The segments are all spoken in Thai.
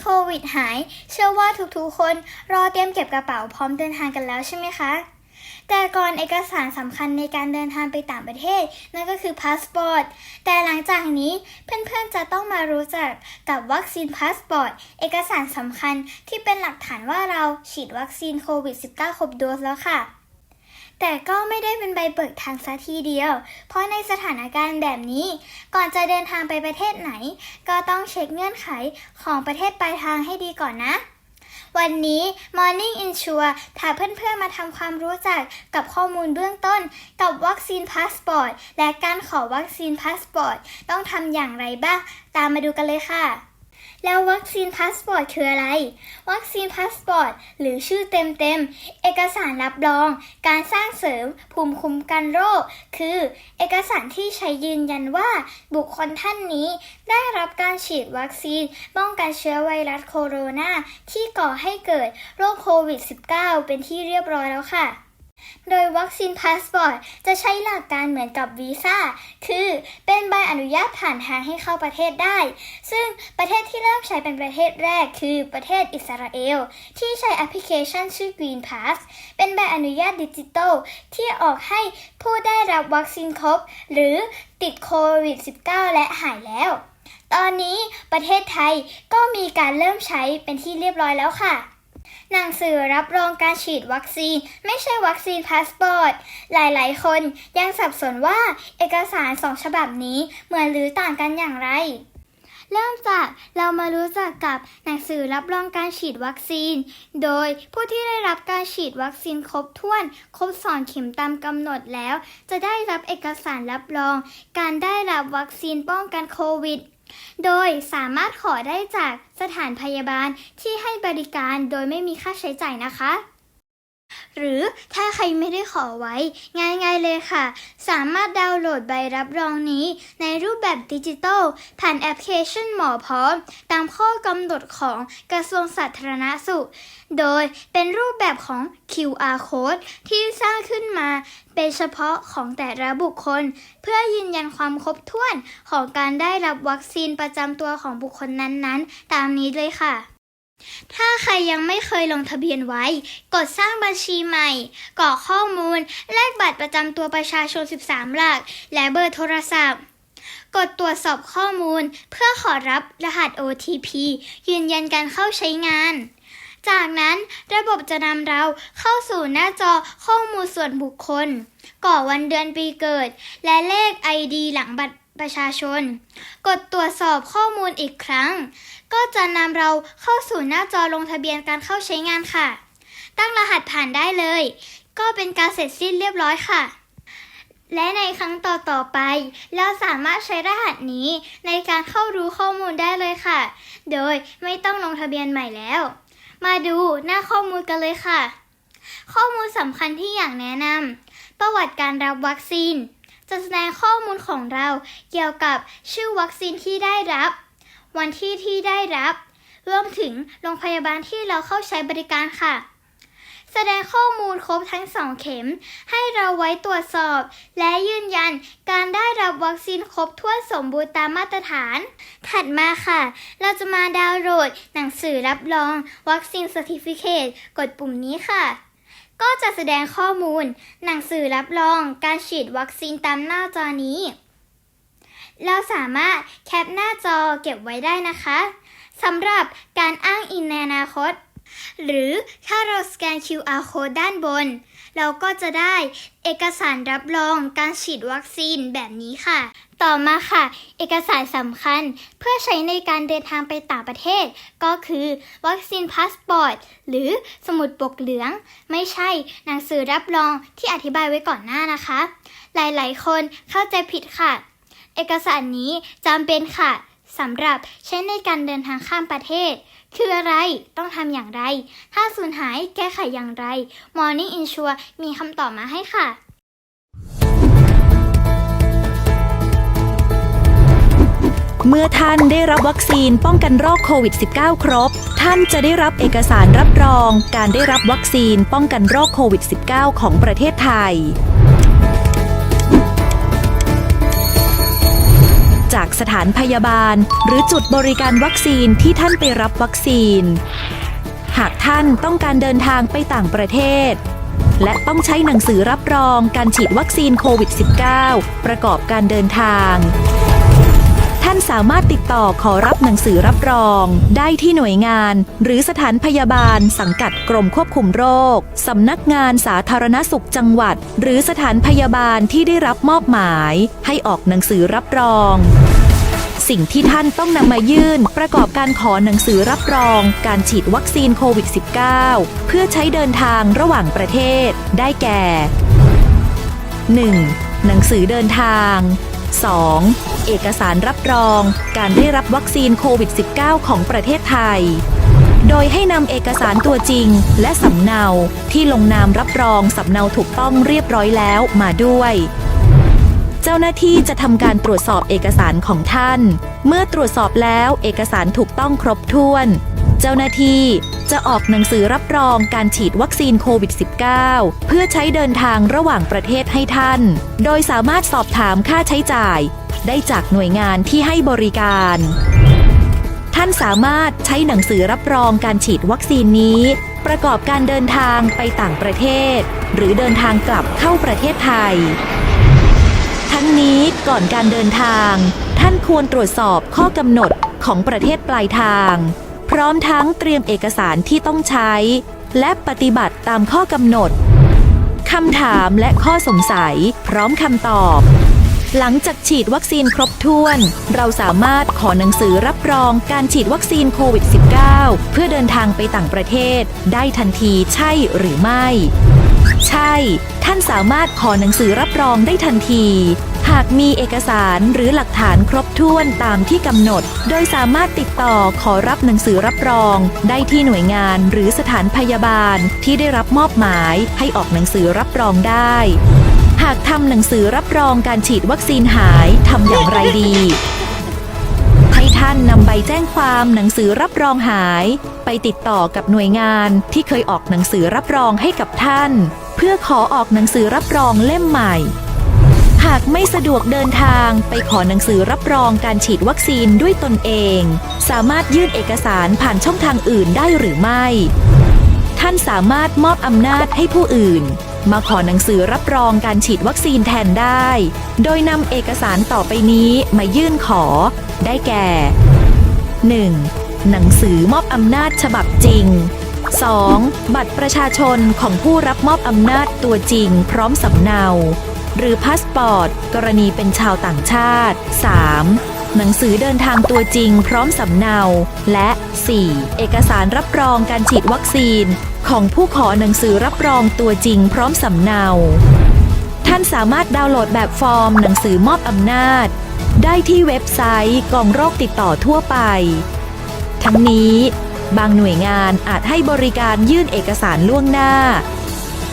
โควิดหาย เชื่อว่าทุกๆ คนรอเตรียมเก็บกระเป๋าพร้อมเดินทางกันแล้วใช่ไหมคะ แต่ก่อนเอกสารสำคัญในการเดินทางไปต่างประเทศ นั่นก็คือพาสปอร์ต แต่หลังจากนี้เพื่อนๆจะต้องมารู้จักกับวัคซีนพาสปอร์ต เอกสารสำคัญที่เป็นหลักฐานว่าเราฉีดวัคซีนโควิด -19 ครบโดสแล้วค่ะ แต่ก็ไม่ได้เป็นใบเบิกทางซะทีเดียว เพราะในสถานการณ์แบบนี้ ก่อนจะเดินทางไปประเทศไหน ก็ต้องเช็คเงื่อนไขของประเทศปลายทางให้ดีก่อนนะ วันนี้ Morning Insure พาเพื่อนๆมาทำความรู้จักกับข้อมูลเบื้องต้น กับวัคซีนพาสปอร์ตและการขอวัคซีนพาสปอร์ตต้องทำอย่างไรบ้าง ตามมาดูกันเลยค่ะ แล้ววัคซีนพาสปอร์ตคืออะไร วัคซีนพาสปอร์ตหรือชื่อเต็มๆ เอกสารรับรอง การสร้างเสริมภูมิคุ้มกันโรค คือ เอกสารที่ใช้ยืนยันว่าบุคคลท่านนี้ได้รับการฉีดวัคซีนป้องกันเชื้อไวรัสโคโรนาที่ก่อให้เกิดโรคโควิด -19 เป็นที่เรียบร้อยแล้วค่ะ โดยวัคซีนพาสปอร์ตจะใช้หลักการเหมือนกับวีซ่า คือเป็นใบอนุญาตผ่านทางให้เข้าประเทศได้ ซึ่งประเทศที่เริ่มใช้เป็นประเทศแรกคือประเทศอิสราเอล ที่ใช้แอปพลิเคชันชื่อ Green Pass เป็นใบอนุญาตดิจิทัลที่ออกให้ผู้ได้รับวัคซีนครบ หรือติดโควิด -19 และหายแล้ว ตอนนี้ประเทศไทยก็มีการเริ่มใช้เป็นที่เรียบร้อยแล้วค่ะ หนังสือรับรองการฉีดวัคซีน ไม่ใช่วัคซีนพาสปอร์ต หลายๆ คนยังสับสนว่าเอกสารสองฉบับนี้เหมือนหรือต่างกันอย่างไร เริ่มจากเรามารู้จักกับหนังสือรับรองการฉีดวัคซีน โดยผู้ที่ได้รับการฉีดวัคซีนครบถ้วน ครบสองเข็มตามกำหนดแล้ว จะได้รับเอกสารรับรอง การได้รับวัคซีนป้องกันโควิด โดยสามารถขอได้จากสถานพยาบาลที่ให้บริการโดยไม่มีค่าใช้จ่ายนะคะ หรือถ้าใครไม่ได้ขอไว้ ง่ายๆเลยค่ะ สามารถดาวน์โหลดใบรับรองนี้ ในรูปแบบดิจิตอลผ่านแอปพลิเคชันหมอพร้อม ตามข้อกำหนดของกระทรวงสาธารณสุข โดยเป็นรูปแบบของ QR code ที่สร้างขึ้นมาเป็นเฉพาะของแต่ละบุคคล เพื่อยืนยันความครบถ้วนของการได้รับวัคซีนประจำตัวของบุคคลนั้นๆ ตามนี้เลยค่ะ ถ้าใครยังไม่เคยลงทะเบียนไว้ กดสร้างบัญชีใหม่กรอกข้อมูล แลกบัตรประจำตัวประชาชน 13 หลัก และเบอร์โทรศัพท์ กดตรวจสอบข้อมูล เพื่อขอรับรหัส OTP ยืนยันการเข้าใช้งาน จากนั้นระบบจะนำเราเข้าสู่หน้าจอข้อมูลส่วนบุคคลก่อวันเดือนปีเกิด และเลข ID หลังบัตร ประชาชน กดตรวจสอบข้อมูลอีกครั้ง ก็จะนำเราเข้าสู่หน้าจอลงทะเบียนการเข้าใช้งานค่ะ ตั้งรหัสผ่านได้เลย ก็เป็นการเสร็จสิ้นเรียบร้อยค่ะ และในครั้งต่อๆไป เราสามารถใช้รหัสนี้ในการเข้ารู้ข้อมูลได้เลยค่ะ โดยไม่ต้องลงทะเบียนใหม่แล้ว มาดูหน้าข้อมูลกันเลยค่ะ ข้อมูลสำคัญที่อยากแนะนำประวัติการรับวัคซีน จะแสดงข้อมูลของเราเกี่ยวกับชื่อวัคซีนที่ได้รับ วันที่ที่ได้รับ รวมถึงโรงพยาบาลที่เราเข้าใช้บริการค่ะ แสดงข้อมูลครบทั้งสองเข็ม ให้เราไว้ตรวจสอบ และยืนยันการได้รับวัคซีนครบถ้วนสมบูรณ์ตามมาตรฐาน ถัดมาค่ะ เราจะมาดาวน์โหลดหนังสือรับรอง วัคซีน Certificate กดปุ่มนี้ค่ะ ก็จะแสดงข้อมูล หนังสือรับรองการฉีดวัคซีนตามหน้าจอนี้ เราสามารถแคปหน้าจอเก็บไว้ได้นะคะสำหรับการอ้างอิงในอนาคต หรือถ้าเราสแกน QR code ด้านบน เราก็จะได้เอกสารรับรองการฉีดวัคซีนแบบนี้ค่ะ ต่อมาค่ะ เอกสารสำคัญเพื่อใช้ในการเดินทางไปต่างประเทศ ก็คือ วัคซีนพาสปอร์ต หรือสมุดปกเหลือง ไม่ใช่หนังสือรับรองที่อธิบายไว้ก่อนหน้านะคะ หลายๆ คนเข้าใจผิดค่ะ เอกสารนี้จำเป็นค่ะสำหรับใช้ในการเดินทางข้ามประเทศ คืออะไร ต้องทำอย่างไร ถ้าสูญหายแก้ไขอย่างไร Morning Insure มีคำตอบมาให้ค่ะเมื่อท่านได้รับวัคซีนป้องกันโรคโควิด -19 ครบ ท่านจะได้รับเอกสารรับรอง การได้รับวัคซีนป้องกันโรคโควิด -19 ของประเทศไทย สถานพยาบาล หรือจุดบริการวัคซีนที่ท่านไปรับวัคซีน หากท่านต้องการเดินทางไปต่างประเทศ และต้องใช้หนังสือรับรองการฉีดวัคซีนโควิด -19 ประกอบการเดินทาง ท่านสามารถติดต่อขอรับหนังสือรับรอง ได้ที่หน่วยงาน หรือสถานพยาบาล สังกัดกรมควบคุมโรคสำนักงานสาธารณสุขจังหวัด หรือสถานพยาบาลที่ได้รับมอบหมาย ให้ออกหนังสือรับรอง สิ่งที่ท่านต้องนำมายื่น ประกอบการขอหนังสือรับรอง การฉีดวัคซีนโควิด -19 เพื่อใช้เดินทางระหว่างประเทศ ได้แก่ 1. หนังสือเดินทาง 2. เอกสารรับรอง การได้รับวัคซีนโควิด -19 ของประเทศไทย โดยให้นำเอกสารตัวจริง และสำเนาที่ลงนามรับรองสำเนาถูกต้องเรียบร้อยแล้วมาด้วย เจ้าหน้าที่จะทำการตรวจสอบเอกสารของท่าน เมื่อตรวจสอบแล้วเอกสารถูกต้องครบถ้วน เจ้าหน้าที่จะออกหนังสือรับรองการฉีดวัคซีนโควิด -19 เพื่อใช้เดินทางระหว่างประเทศให้ท่าน โดยสามารถสอบถามค่าใช้จ่าย ได้จากหน่วยงานที่ให้บริการ ท่านสามารถใช้หนังสือรับรองการฉีดวัคซีนนี้ ประกอบการเดินทางไปต่างประเทศ หรือเดินทางกลับเข้าประเทศไทย ทั้งนี้ก่อนการเดินทาง ท่านควรตรวจสอบข้อกำหนดของประเทศปลายทาง พร้อมทั้งเตรียมเอกสารที่ต้องใช้ และปฏิบัติตามข้อกำหนดคำถามและข้อสงสัย พร้อมคำตอบ หลังจากฉีดวัคซีนครบถ้วน เราสามารถขอหนังสือรับรองการฉีดวัคซีนโควิด -19 เพื่อเดินทางไปต่างประเทศ ได้ทันทีใช่หรือไม่ ใช่ ท่านสามารถขอหนังสือรับรองได้ทันที หากมีเอกสารหรือหลักฐานครบถ้วนตามที่กำหนด โดยสามารถติดต่อขอรับหนังสือรับรอง ได้ที่หน่วยงานหรือสถานพยาบาลที่ได้รับมอบหมายให้ออกหนังสือรับรองได้หากทำหนังสือรับรองการฉีดวัคซีนหายทำอย่างไรดี ให้ท่านนำใบแจ้งความหนังสือรับรองหาย ไปติดต่อกับหน่วยงานที่เคยออกหนังสือรับรองให้กับท่าน พื่อขอออกหนังสือรับรองเล่มใหม่ หากไม่สะดวกเดินทางไปขอหนังสือรับรองการฉีดวัคซีนด้วยตนเอง สามารถยื่นเอกสารผ่านช่องทางอื่นได้หรือไม่ ท่านสามารถมอบอำนาจให้ผู้อื่น มาขอหนังสือรับรองการฉีดวัคซีนแทนได้ โดยนำเอกสารต่อไปนี้มายื่นขอ ได้แก่ 1. หนังสือมอบอำนาจฉบับจริง 2. บัตรประชาชนของผู้รับมอบอำนาจตัวจริงพร้อมสำเนา หรือพาสปอร์ต กรณีเป็นชาวต่างชาติ 3. หนังสือเดินทางตัวจริงพร้อมสำเนา และ 4. เอกสารรับรองการฉีดวัคซีน ของผู้ขอหนังสือรับรองตัวจริงพร้อมสำเนา ท่านสามารถดาวน์โหลดแบบฟอร์มหนังสือมอบอำนาจ ได้ที่เว็บไซต์กองโรคติดต่อทั่วไป ทั้งนี้ บางหน่วยงานอาจให้บริการยื่นเอกสารล่วงหน้า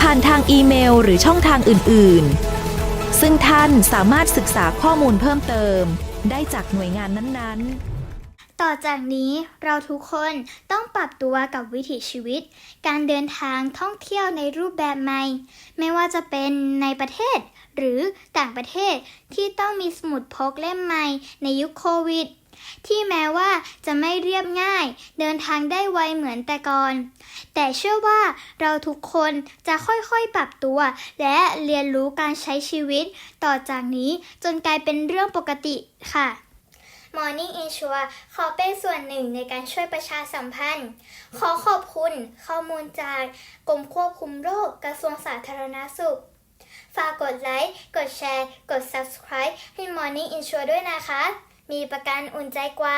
ผ่านทางอีเมลหรือช่องทางอื่น ๆ ซึ่งท่านสามารถศึกษาข้อมูลเพิ่มเติม ได้จากหน่วยงานนั้นๆต่อจากนี้เราทุกคนต้องปรับตัวกับวิถีชีวิต การเดินทางท่องเที่ยวในรูปแบบใหม่ ไม่ว่าจะเป็นในประเทศ หรือต่างประเทศที่ต้องมีสมุดพกเล่มใหม่ในยุคโควิด ที่แม้ว่าจะไม่เรียบง่าย เดินทางได้ไวเหมือนแต่ก่อน แต่เชื่อว่าเราทุกคนจะค่อยๆปรับตัว และเรียนรู้การใช้ชีวิตต่อจากนี้จนกลายเป็นเรื่องปกติค่ะ Morning Insure ขอเป็นส่วนหนึ่งในการช่วยประชาสัมพันธ์ ขอขอบคุณข้อมูลจากกรมควบคุมโรคกระทรวงสาธารณสุข ฝากกดไลค์ กดแชร์ กด subscribe ให้ Morning Insure ด้วยนะคะ มีประกันอุ่นใจกว่า